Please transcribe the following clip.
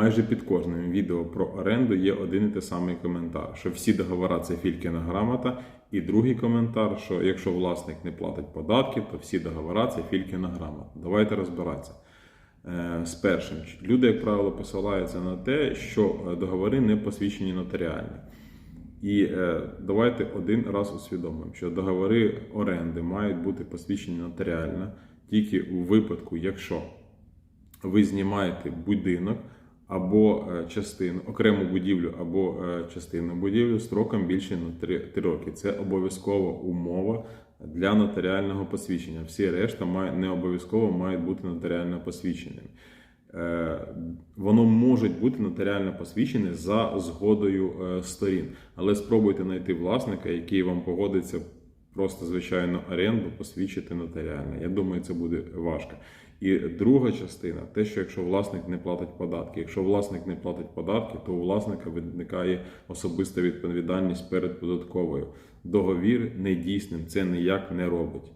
Майже під кожним відео про оренду є один і те самий коментар, що всі договори це фількіна грамота, і другий коментар, що якщо власник не платить податки, то всі договори це фількіна грамота. Давайте розбиратися. Е, З першим люди, як правило, посилаються на те, що е, договори не посвідчені нотаріально. І е, давайте один раз усвідомимо, що договори оренди мають бути посвідчені нотаріально тільки у випадку, якщо ви знімаєте будинок або е, частину, окрему будівлю або е, частину будівлі строком більше на 3, роки. Це обов'язкова умова для нотаріального посвідчення. Всі решта має, не обов'язково мають бути нотаріально посвідченими. Е, Воно може бути нотаріально посвідчене за згодою сторін, але спробуйте знайти власника, який вам погодиться просто звичайно оренду посвідчити нотаріально. Я думаю, це буде важко. І друга частина те, що якщо власник не платить податки, якщо власник не платить податки, то у власника виникає особиста відповідальність перед податковою. Договір недійсним це ніяк не робить.